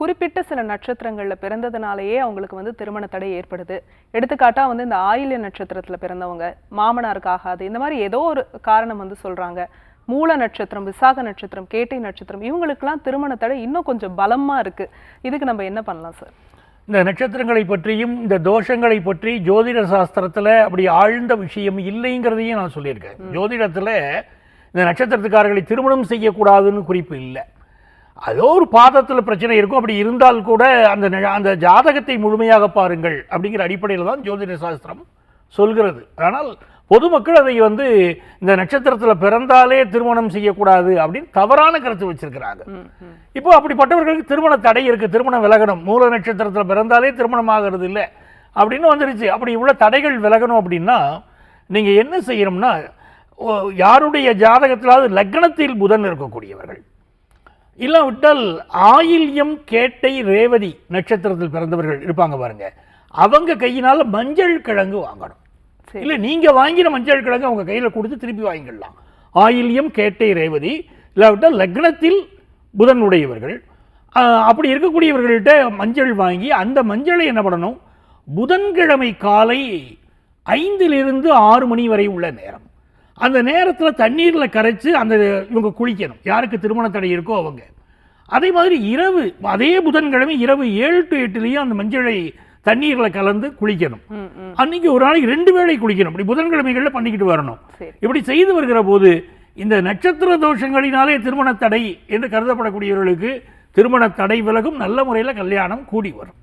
குறிப்பிட்ட சில நட்சத்திரங்கள்ல பிறந்ததுனாலேயே அவங்களுக்கு வந்து திருமண தடை ஏற்படுது. எடுத்துக்காட்டா வந்து இந்த ஆயில்ய நட்சத்திரத்துல பிறந்தவங்க மாமனாருக்கு ஆகாது. இந்த மாதிரி ஏதோ ஒரு காரணம் வந்து சொல்றாங்க. மூல நட்சத்திரம் விசாக நட்சத்திரம் கேட்டை நட்சத்திரம் இவங்களுக்கெல்லாம் திருமண தடை இன்னும் கொஞ்சம் பலமா இருக்கு. இதுக்கு நம்ம என்ன பண்ணலாம் சார்? இந்த நட்சத்திரங்களை பற்றியும் இந்த தோஷங்களை பற்றி ஜோதிட சாஸ்திரத்தில் அப்படி ஆழ்ந்த விஷயம் இல்லைங்கிறதையும் நான் சொல்லியிருக்கேன். ஜோதிடத்தில் இந்த நட்சத்திரத்துக்காரர்களை திருமணம் செய்யக்கூடாதுன்னு குறிப்பு இல்லை. அதோ ஒரு பாதத்தில் பிரச்சனை இருக்கும். அப்படி இருந்தால் கூட அந்த அந்த ஜாதகத்தை முழுமையாக பாருங்கள் அப்படிங்கிற அடிப்படையில் தான் ஜோதிட சாஸ்திரம் சொல்கிறது. ஆனால் பொதுமக்கள் அதை வந்து இந்த நட்சத்திரத்தில் பிறந்தாலே திருமணம் செய்யக்கூடாது அப்படின்னு தவறான கருத்து வச்சிருக்கிறாங்க. இப்போ அப்படிப்பட்டவர்களுக்கு திருமண தடை இருக்கு. திருமணம் விலகணும். மூல நட்சத்திரத்தில் பிறந்தாலே திருமணம் ஆகிறது இல்லை அப்படின்னு வந்துருச்சு. அப்படி உள்ள தடைகள் விலகணும் அப்படின்னா நீங்க என்ன செய்யணும்னா யாருடைய ஜாதகத்திலாவது லக்னத்தில் புதன் இருக்கக்கூடியவர்கள். இல்லாவிட்டால் ஆயில்யம் கேட்டை ரேவதி நட்சத்திரத்தில் பிறந்தவர்கள் இருப்பாங்க பாருங்க. அவங்க கையினால மஞ்சள் கிழங்கு வாங்கணும். இல்ல நீங்க வாங்கின மஞ்சள் கிழங்கு அவங்க கையில கொடுத்து திருப்பி வாங்கிடலாம். ஆயில்யம் கேட்டை ரேவதி இல்லாவிட்டால் லக்னத்தில் புதன் உடையவர்கள் அப்படி இருக்கக்கூடியவர்கள்ட்ட மஞ்சள் வாங்கி அந்த மஞ்சளை என்ன பண்ணணும்? புதன்கிழமை காலை ஐந்திலிருந்து ஆறு மணி வரை உள்ள நேரம். அந்த நேரத்தில் தண்ணீரில் கரைச்சு அந்த இவங்க குளிக்கணும். யாருக்கு திருமண தடை இருக்கோ அவங்க. அதே மாதிரி இரவு அதே புதன்கிழமை இரவு ஏழு டு எட்டுலேயும் அந்த மஞ்சளை தண்ணீரில் கலந்து குளிக்கணும். அன்னைக்கு ஒரு நாளைக்கு ரெண்டு வேளை குளிக்கணும். இப்படி புதன்கிழமைகளில் பண்ணிக்கிட்டு வரணும். இப்படி செய்து வருகிற போது இந்த நட்சத்திர தோஷங்களினாலே திருமண தடை என்று கருதப்படக்கூடியவர்களுக்கு திருமண தடை விலகும் நல்ல முறையில் கல்யாணம் கூடி வரும்.